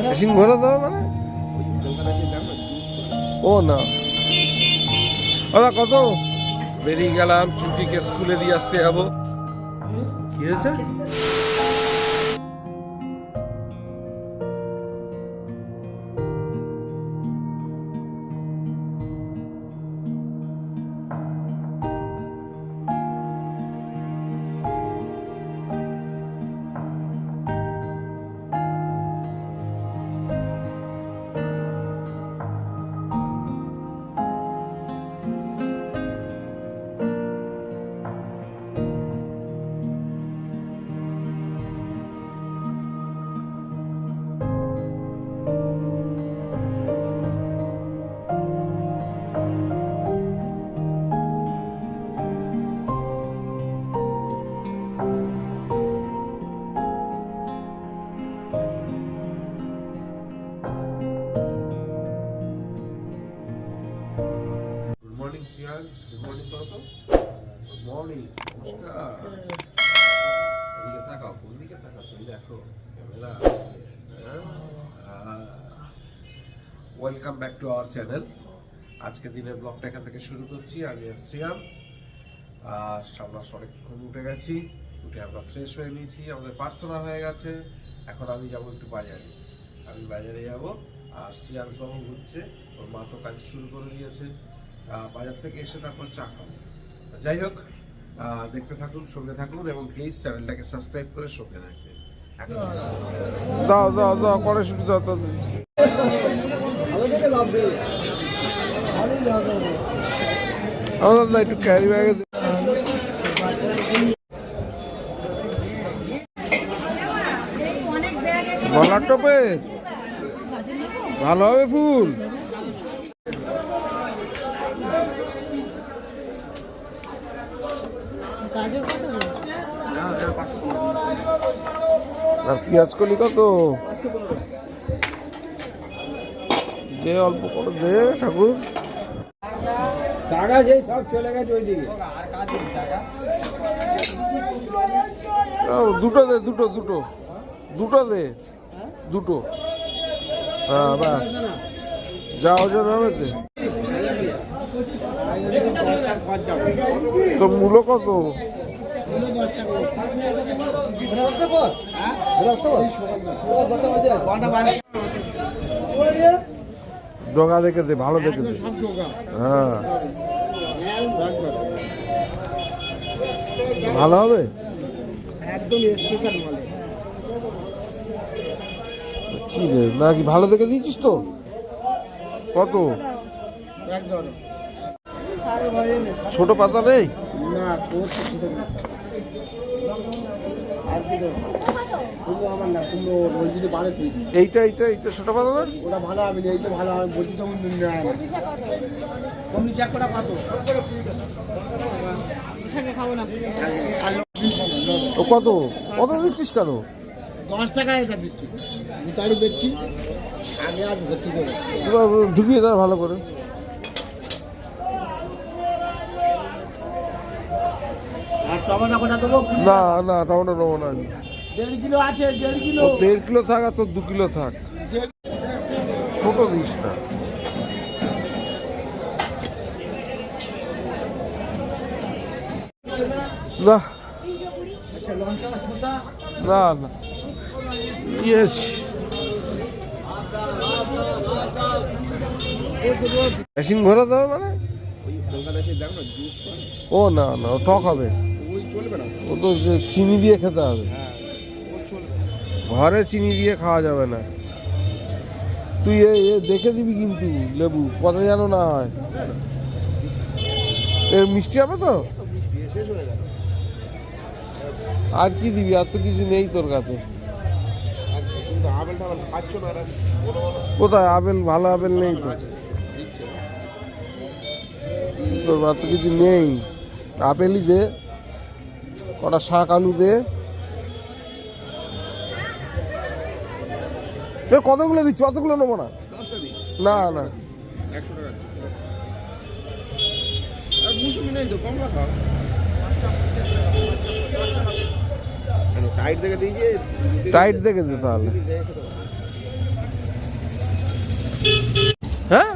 Machine ভরে দেবে মানে ও না। দাদা কত? বেরিয়ে গেলাম চুটিকে স্কুলে দিয়ে আসতে যাব। কি হয়েছে? গুড মর্নিং কত গুড মর্নিং নমস্কার এদিকে তাকাও কোন দিকে তাকাচ্ছ? দেখো camera. Welcome back to our channel আজকে দিনের ব্লগটা এখান থেকে শুরু করছি। আমি শ্রিয়াম। আর আমরা অনেকক্ষণ উঠে গেছি। উঠে আমরা ফ্রেশ হয়ে নিয়েছি। আমাদের প্রার্থনা হয়ে গেছে। এখন আমি যাব একটু বাজারে। আমি বাজারে যাব। আর শ্রিয়াংশ বাবু ঘুরছে ওর মা তো কাজ শুরু করে দিয়েছে। বাজার থেকে এসে তারপর চা খাব। যাই হোক দেখতে থাকুন সঙ্গে থাকুন এবং প্লিজ চ্যানেলটাকে সাবস্ক্রাইব করে সঙ্গে রাখবেন দাও করে একটু ক্যারি ভালো হবে ফুল। আর পেঁয়াজ কলি কত দে অল্প করে দে ঠাকুর। টাকা যেই সব চলে গেছে ওইদিকে। ও, দুটো দে দুটো দুটো। দুটো দে দুটো। হ্যাঁ বাস যা ওজন হবে দে। তোর মূল্য কত? ডগা দেখে দে ভালো দেখে দে হ্যাঁ। ভালো হবে? একদম স্পেশাল কি রে নাকি ভালো দেখে দিয়েছিস তো? কত? ছোট পাতা নেই? না। এইটা এইটা এইটা ছোট পাতা না? ওটা ভালো হবে এইটা ভালো হবে বলছি তো নেয় না কমনি চেক করা কত খাব না ও কত? কত দিচ্ছিস কেন? দশ টাকা এটা দিচ্ছি। মিতাড়ি বেচছি। আগে আজ ভর্তি করে ঢুকিয়ে দেয় ভালো করে আর টমেটো কটা দেবো না না টমেটো নেব না। দেড় কিলো আছে দেড় কিলো। ও দেড় কিলো থাক আর তোর দু কিলো থাক। ছোট দিস না। না না। না ইয়েস মেশিন ভরে দেবে মানে? ও না না টক হবে। ও তো চিনি দিয়ে খেতে হবে। ঘরে চিনি দিয়ে খাওয়া যাবে না। তুই এ এ দেখে দিবি কিন্তু লেবু কথা যেন না হয়। এর মিষ্টি হবে তো? আর কি দিবি? আর তো কিছু নেই তোর কাছে। কোথায়? আপেল ভালো আপেল নেই তো। তোর আর তো কিছু নেই। আপেলই দে। কটা শাক আলু দে। কতগুলো দিচ্ছি? অতগুলো নেব না। না না। টাইট দেখে দে তাহলে। হ্যাঁ?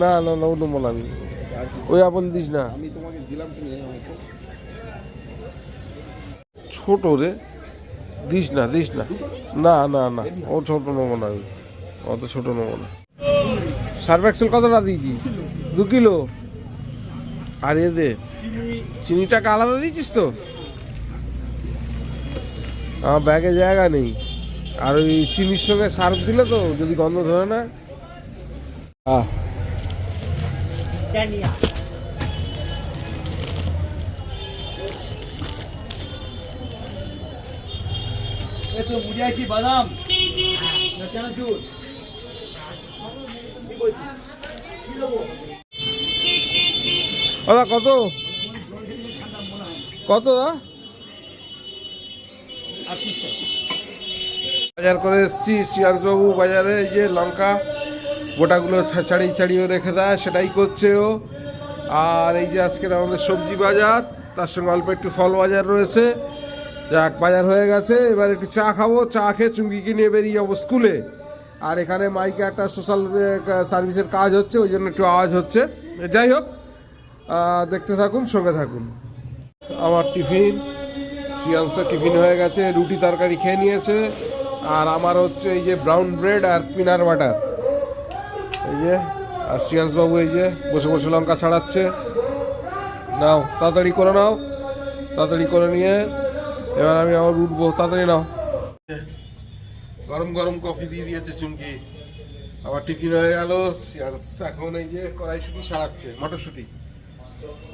না না না আমি। ওই আপন দিস না। আমি তোমাকে দিলাম ছোট রে। দিস না দিস না। না না না। ও ছোট নেব না আমি অত ছোট নেব না। সার্ফ এক্সেল কতটা দিয়েছি দু কিলো? আর এ দে। চিনিটাকে আলাদা দিয়েছিস তো? আমার ব্যাগে জায়গা নেই। আর ওই চিনির সঙ্গে সার্ফ দিলে তো যদি গন্ধ ধরে না। আহ। তো বাদাম। দাদা, কত? কত বাজার করে এসছি বাবু বাজারে যে লঙ্কা, গোটাগুলো ছাড়িয়ে ছাড়িয়ে রেখে দেয়, সেটাই করছে ও। আর এই যে আজকের আমাদের সবজি বাজার, তার সঙ্গে অল্প একটু ফল বাজার রয়েছে। যাক, বাজার হয়ে গেছে, এবার একটু চা খাব, চা খেয়ে চুমকিকে নিয়ে বেরিয়ে যাব স্কুলে। আর এখানে মাইকে একটা সোশ্যাল সার্ভিসের কাজ হচ্ছে, ওই জন্য একটু আওয়াজ হচ্ছে। যাই হোক দেখতে থাকুন, সঙ্গে থাকুন। আমার টিফিন শ্রিয়াংশের টিফিন হয়ে গেছে, রুটি তরকারি খেয়ে নিয়েছে, আর আমার হচ্ছে এই যে ব্রাউন ব্রেড আর পিনার বাটার এই যে, আর শ্রিয়াংশবাবু এই যে বসে বসে লঙ্কা ছাড়াচ্ছে। নাও, তাড়াতাড়ি করে নাও, তাড়াতাড়ি করে নিয়ে এবার আমি আবার উঠবো, তাড়াতাড়ি নাও। গরম গরম কফি দিয়ে দিয়েছে চুমকি। আবার টিফিন হয়ে গেল এখন এই যে কড়াইশুটি সারাচ্ছে, মটরশুটি।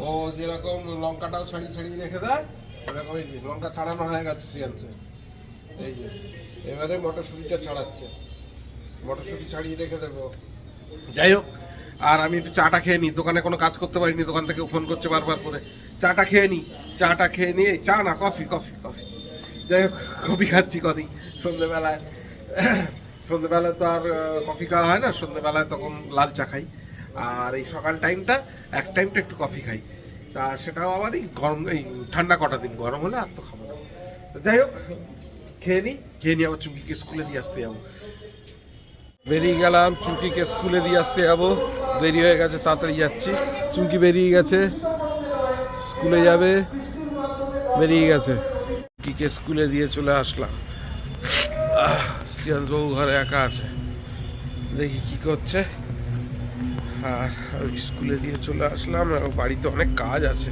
ও যেরকম লঙ্কাটাও ছাড়িয়ে ছাড়িয়ে রেখে দেয় এরকম এই যে লঙ্কা ছাড়ানো হয়ে গেছে সিয়ান্সে এই যে, এবারে মটরশুঁটিটা ছাড়াচ্ছে। মটরশুঁটি ছাড়িয়ে রেখে দেবো। যাই হোক আর আমি একটু চাটা খেয়ে নিই দোকানে কোনো কাজ করতে পারিনি, দোকান থেকে ফোন করছে বারবার করে। চাটা খেয়ে নিই চাটা খেয়ে নিয়ে, চা না কফি কফি কফি যাই হোক কফি খাচ্ছি কদি সন্ধ্যেবেলায় সন্ধ্যেবেলায় তো আর কফি খাওয়া হয় না সন্ধ্যেবেলায় তখন লাল চা খাই। আর এই সকাল টাইমটা এক টাইমটা একটু কফি খাই। তা সেটাও আবার এই গরম, এই ঠান্ডা কটা দিন, গরম হলে আর তো খাব না। যাই হোক, খেয়ে নিই খেয়ে নিয়ে আবার চুমকিকে স্কুলে দিয়ে আসতে যাব। বেরিয়ে গেলাম চুমকিকে স্কুলে দিয়ে আসতে যাব। দেরি হয়ে গেছে, তাড়াতাড়ি যাচ্ছি। চুমকি বেরিয়ে গেছে। স্কুলে যাবে। বেরিয়ে গেছে। চুমকিকে স্কুলে দিয়ে চলে আসলাম। বাবু ঘরে একা আছে। দেখি কি করছে। আর স্কুলে দিয়ে চলে আসলাম। বাড়িতে অনেক কাজ আছে।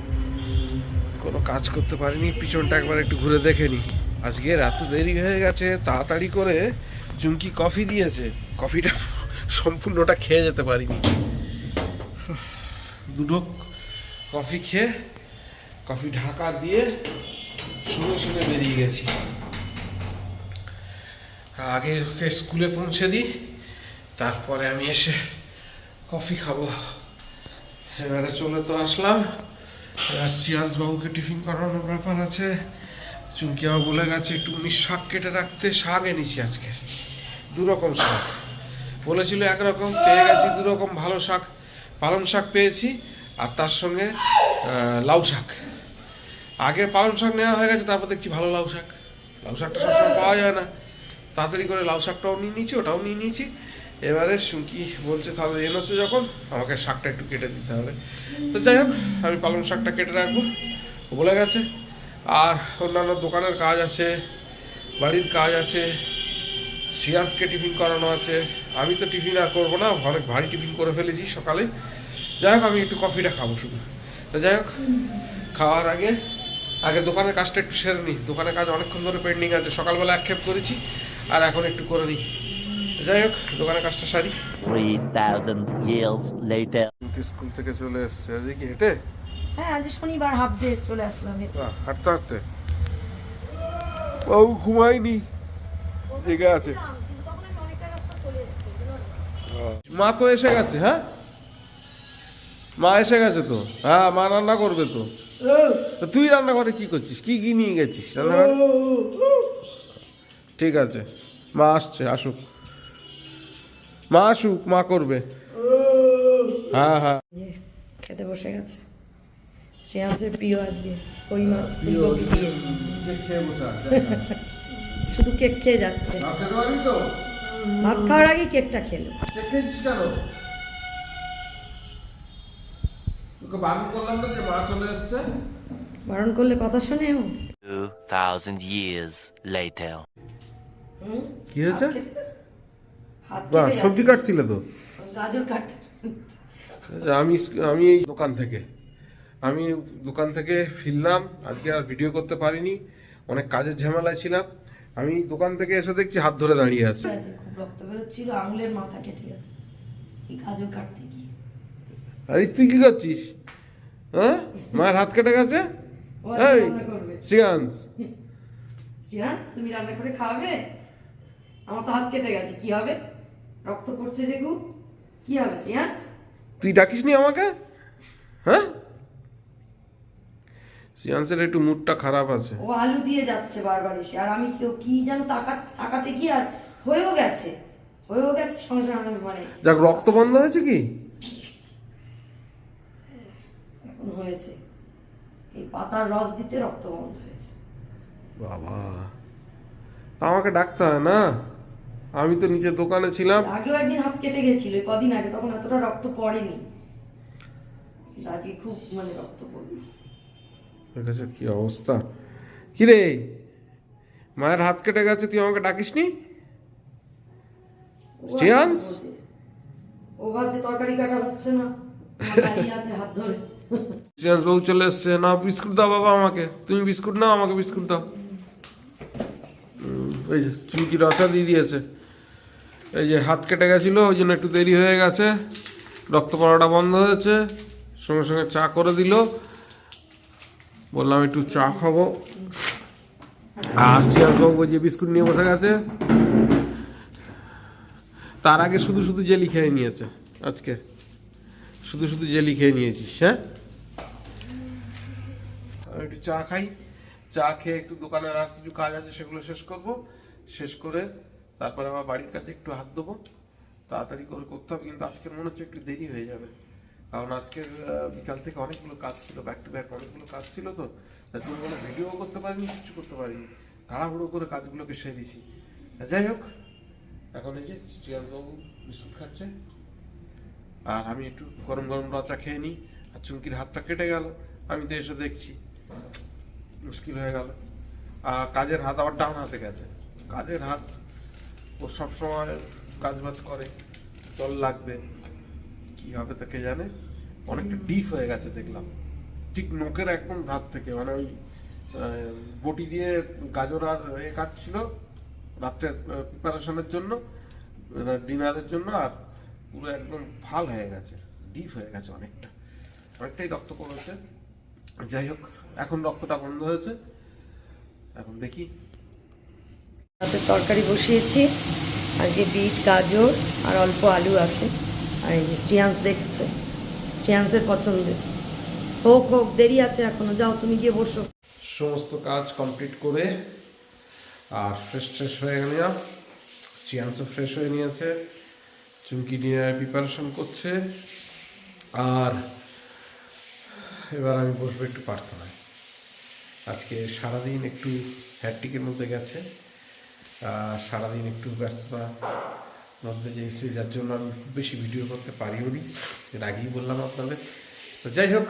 কোনো কাজ করতে পারিনি। পিছনটা একবার একটু ঘুরে দেখে নি। আজকে এত দেরি হয়ে গেছে। তাড়াতাড়ি করে চুমকি কফি দিয়েছে। কফিটা সম্পূর্ণটা খেয়ে যেতে পারিনি। দুটো কফি খেয়ে কফি ঢাকা দিয়ে শুনে শুনে বেরিয়ে গেছি। আগে ওকে স্কুলে পৌঁছে দিই, তারপরে আমি এসে কফি খাব। এবারে চলে তো আসলাম। এবার শ্রিয়াস বাবুকে টিফিন করানোর ব্যাপার আছে। চুমকি আমার বলে গেছে একটু উনি শাক কেটে রাখতে। শাক এনেছি আজকে। দু রকম শাক। বলেছিল একরকম, পেয়ে গেছি দু রকম ভালো শাক, পালং শাক পেয়েছি, আর তার সঙ্গে লাউ শাক। আগে পালং শাক নেওয়া হয়ে গেছে, তারপর দেখছি ভালো লাউ শাক। লাউ শাকটা সবসময় পাওয়া যায় না। তাড়াতাড়ি করে লাউ শাকটাও নিয়ে নিয়েছি, ওটাও নিয়ে নিয়েছি। এবারে সুঙ্কি বলছে, তাহলে এনেছো যখন, আমাকে শাকটা একটু কেটে দিতে হবে। তো যাই হোক, আমি পালং শাকটা কেটে রাখব বলে গেছে। আর অন্যান্য দোকানের কাজ আছে, বাড়ির কাজ আছে সিয়ান্সকে টিফিন করানো আছে। আমি তো টিফিন আর করব না অনেক ভারী টিফিন করে ফেলেছি সকালে। যাই হোক আমি একটু কফিটা খাব শুধু। তো যাই হোক খাওয়ার আগে আগে দোকানের কাজটা একটু সেরে নিই। দোকানের কাজ অনেকক্ষণ ধরে পেন্ডিং আছে সকালবেলা আক্ষেপ করেছি আর এখন একটু করে নিই। যাই হোক দোকানের কাজটা সারি। 3,000 years later. স্কুল থেকে চলে এসছে? আজকে কি হেঁটে? হ্যাঁ আজ শনিবার হাফ ডে চলে আসলাম। হেঁটে। হাঁটতে হাঁটতে। বাবু ঘুমায়নি। জেগে আছে। মা তো এসে গেছে হ্যাঁ? মা এসে গেছে তো? হ্যাঁ মা রান্না করবে তো। তুই রান্না করে কি করছিস? কি কি নিয়ে গেছিস রান্না ঠিক আছে মা আসছে আসুক। মা আসুক মা করবে। হ্যাঁ হ্যাঁ। খেতে বসে গেছে। শ্রেয়াসের প্রিয় আজকে কই মাছ ফুলকপি দিয়ে। আছে শুধু কেক খেয়ে যাচ্ছে। ভাত খাওয়ার আগে কেকটা খেলো বারণ করলাম না যে মা চলে এসছে। বারণ করলে কথা শোনে ও। 2,000 years later. কি হয়েছে? বাহ সবজি। কাটছিলে তো। গাজর কাট। আমি আমি এই দোকান থেকে। আমি দোকান থেকে ফিরলাম আজকে আর ভিডিও করতে পারিনি। অনেক কাজের ঝামেলায় ছিলাম। আমি দোকান থেকে এসে দেখছি হাত ধরে দাঁড়িয়ে আছে। খুব রক্ত বেরোচ্ছিল আঙুলের মাথা কেটে গেছে। এই গাজর কাটতে গিয়ে। আরে তুই কি করছিস? হ্যাঁ? মায়ের হাত কেটে গেছে? আজকে এই শ্রীয়াংশ শ্রেয়াস তুমি রান্না করে খাওয়াবে? আমার তো হাত কেটে গেছে কি হবে? রক্ত পড়ছে যে খুব। কি হবে শ্রেয়াস তুই ডাকিসনি আমাকে? হ্যাঁ? শ্রীয়াংশের একটু মুডটা খারাপ আছে। ও আলু দিয়ে যাচ্ছে বারবার এসে। আর আমি কেউ কি যেন তাকা তাকাতে কি আর হয়েও গেছে। হয়েও গেছে সংসার আমি মানে। যাক রক্ত বন্ধ হয়েছে কি? এখন হয়েছে। এই পাতার রস দিতে রক্ত বন্ধ হয়েছে। বাবা। তা আমাকে ডাকতে হয় না? আমি তো নিচে দোকানে ছিলাম। আগেও একদিন হাত কেটে গেছিল কদিন আগে তখন এতটা রক্ত পড়েনি। আজকে খুব মানে রক্ত পড়ল। ওর কাছে কি অবস্থা? কি রে মায়ের হাত কেটে গেছে তুই আমাকে ডাকিসনি? ও আর শ্রেয়াংশ? ও ভাবছে তরকারি কাটা হচ্ছে না। হাত ধরে। শ্রেয়াংশ বাবু চলে এসছে না বিস্কুট দাও বাবা আমাকে। তুমি বিস্কুট নাও আমাকে বিস্কুট দাও। এই যে চুমকি রসা দিয়ে দিয়েছে। এই যে হাত কেটে গেছিল ওই জন্য একটু দেরি হয়ে গেছে। রক্ত পড়াটা বন্ধ হয়েছে। সঙ্গে সঙ্গে চা করে দিল। বললাম একটু চা খাব। বাবু ওই যে বিস্কুট নিয়ে বসে গেছে। তার আগে শুধু শুধু জেলি খেয়ে নিয়েছে আজকে। শুধু শুধু জেলি খেয়ে নিয়েছিস হ্যাঁ? একটু চা খাই। চা খেয়ে একটু দোকানের আর কিছু কাজ আছে সেগুলো শেষ করব। শেষ করে তারপরে আবার বাড়ির কাছে একটু হাত দেবো তাড়াতাড়ি করে করতে হবে, কিন্তু আজকের মনে হচ্ছে একটু দেরি হয়ে যাবে। কারণ আজকের বিকাল থেকে অনেকগুলো কাজ ছিল ব্যাক টু ব্যাক অনেকগুলো কাজ ছিল তো তাই তুমি কোনো ভিডিও করতে পারিনি, কিছু করতে পারিনি। তাড়াহুড়ো করে কাজগুলোকে সেরেছি যাই হোক, এখন এই যে শ্রেয়াসবাবু বিস্কুট খাচ্ছে, আর আমি একটু গরম গরম রচা খেয়ে নিই, আর চুমকির হাতটা কেটে গেল, আমি তো এসে দেখছি, মুশকিল হয়ে গেল। আর কাজের হাত আবার ডাউন হাতে গেছে। কাজের হাত, ও সবসময় কাজ বাজ করে, জল লাগবে। কি হবে তাকে জানে? অনেকটা ডিপ হয়ে গেছে দেখলাম। ঠিক নোকের একদম ধার থেকে মানে ওই বটি দিয়ে গাজর আর এ কাটছিল রাত্রের প্রিপারেশনের জন্য ডিনারের জন্য, আর পুরো একদম ফাল হয়ে গেছে ডিপ হয়ে গেছে অনেকটা। অনেকটাই রক্ত পড়েছে যাই হোক, এখন রক্তটা বন্ধ হয়েছে। এখন দেখি। তরকারি বসিয়েছি আজকে বিট, গাজর, আর অল্প আলু আছে। আর এই যে শ্রিয়াংশ দেখছে। শ্রিয়াংশের পছন্দের। হোক হোক, দেরি আছে এখনও। যাও, তুমি গিয়ে বসো। সমস্ত কাজ কমপ্লিট করে আর ফ্রেশ ট্রেশ হয়ে গেলাম শ্রিয়াংশও ফ্রেশ হয়ে নিয়েছে। চুমকি ডিনার প্রিপারেশন করছে। আর এবার আমি বসবো একটু প্রার্থনায়। আজকে সারাদিন একটু হ্যাটটিকের মধ্যে গেছে। সারাদিন একটু ব্যস্ততা। যেয়েছে যার জন্য আমি খুব বেশি ভিডিও করতে পারিও নি। এর আগেই বললাম আপনাদের। তো যাই হোক,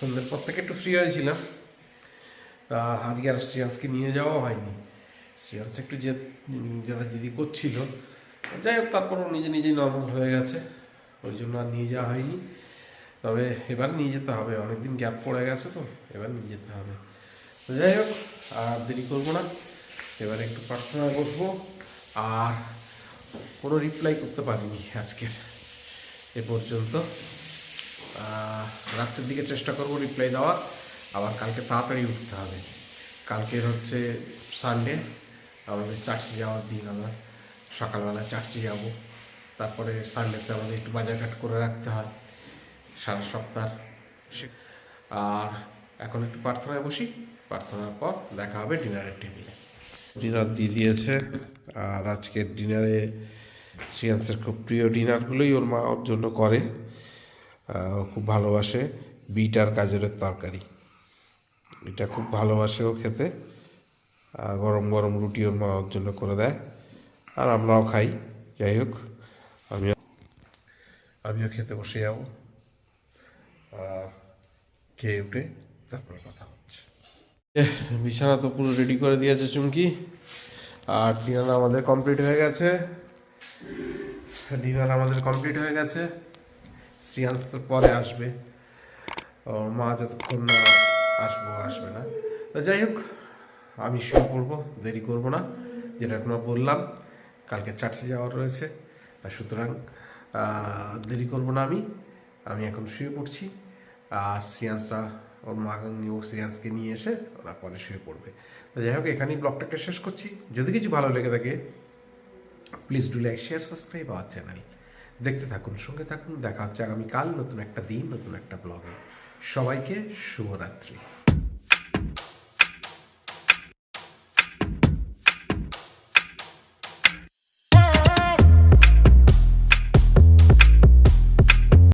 সন্ধ্যের পর থেকে একটু ফ্রি হয়েছিলাম। তা আজকে আর শ্রেয়াংশকে নিয়ে যাওয়া হয়নি। শ্রেয়াংশ একটু যে দিদি করছিল। যাই হোক, তারপরও নিজে নিজেই নর্মাল হয়ে গেছে। ওই জন্য আর নিয়ে যাওয়া হয়নি। তবে এবার নিয়ে যেতে হবে। অনেকদিন গ্যাপ পড়ে গেছে তো, এবার নিয়ে যেতে হবে। তো যাই হোক, আর দেরি করব না। এবার একটু প্রার্থনায় বসবো। আর কোনো রিপ্লাই করতে পারিনি আজকের এ পর্যন্ত। রাত্রের দিকে চেষ্টা করব রিপ্লাই দেওয়ার আবার কালকে তাড়াতাড়ি উঠতে হবে। কালকের হচ্ছে সানডে আমাদের চার্চে যাওয়ার দিন আমরা সকালবেলা চার্চে যাব। তারপরে সানডেতে আমাদের একটু বাজারঘাট করে রাখতে হয়। সারা সপ্তাহ। আর এখন একটু প্রার্থনায় বসি। প্রার্থনার পর দেখা হবে ডিনারের টেবিলে ডিনার দিয়ে দিয়েছে। আর আজকের ডিনারে শ্রিয়াংসের খুব প্রিয় ডিনারগুলোই ওর মা ওর জন্য করে। খুব ভালোবাসে বিট আর গাজরের তরকারি। এটা খুব ভালোবাসে ও খেতে। আর গরম গরম রুটি ওর মা ওর জন্য করে দেয়। আর আমরাও খাই। যাই হোক, আমিও আমিও খেতে বসে যাব। খেয়ে উঠে তারপরে কথা হচ্ছে। বিছানা তো পুরো রেডি করে দিয়েছে চুমকি। আর ডিনার আমাদের কমপ্লিট হয়ে গেছে। ডিনার আমাদের কমপ্লিট হয়ে গেছে। শ্রিয়াংশ তো পরে আসবে। ওর মা যতক্ষণ না আসব আসবে না। যাই হোক, আমি শুয়ে করব, দেরি করব না। যেটা তোমার বললাম, কালকে চার্চে যাওয়ার রয়েছে। সুতরাং দেরি করব না আমি। আমি এখন শুয়ে পড়ছি। আর শ্রিয়াংশরা ওর ও শ্রিয়াংশকে নিয়ে এসে ওরা পরে শুয়ে পড়বে তো যাই হোক এখানেই ব্লগটাকে শেষ করছি যদি কিছু ভালো লেগে থাকে please do like share subscribe our channel দেখতে থাকুন সঙ্গে থাকুন দেখা হচ্ছে আগামীকাল নতুন একটা দিন নতুন একটা ব্লগে সবাইকে শুভরাত্রি